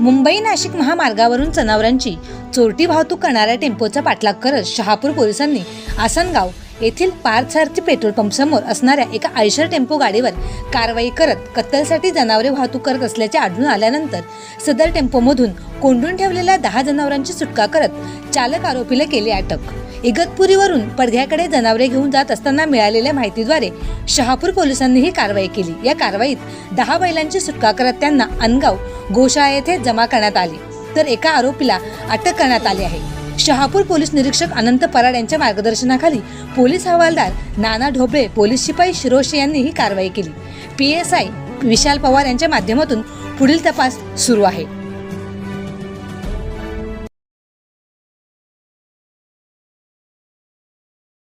मुंबई नाशिक महामार्गावरून जनावरांची चोरटी वाहतूक करणाऱ्या टेम्पोचा पाठलाग करत शहापूर पोलिसांनी आसनगाव येथील पार्थसारथी पेट्रोल पंपसमोर असणाऱ्या एका आयशर टेम्पो गाडीवर कारवाई करत कत्तलसाठी जनावरे वाहतूक करत असल्याचे आढळून आल्यानंतर सदर टेम्पोमधून कोंडून ठेवलेल्या दहा जनावरांची सुटका करत चालक आरोपीला केली अटक. इगतपुरीवरून पडघ्याकडे जनावरे घेऊन जात असताना मिळालेल्या माहितीद्वारे शहापूर पोलिसांनी ही कारवाई केली. या कारवाईत दहा बैलांची सुटका करत त्यांना अनगाव गोशाळा येथे जमा करण्यात आली. तर एका आरोपीला अटक करण्यात आली आहे. शहापूर पोलीस निरीक्षक अनंत पराड यांच्या मार्गदर्शनाखाली पोलीस हवालदार नाना ढोबळे पोलीस शिपाई शिरोशे यांनी ही कारवाई केली. P S I Vishal Pawar यांच्या माध्यमातून पुढील तपास सुरू आहे.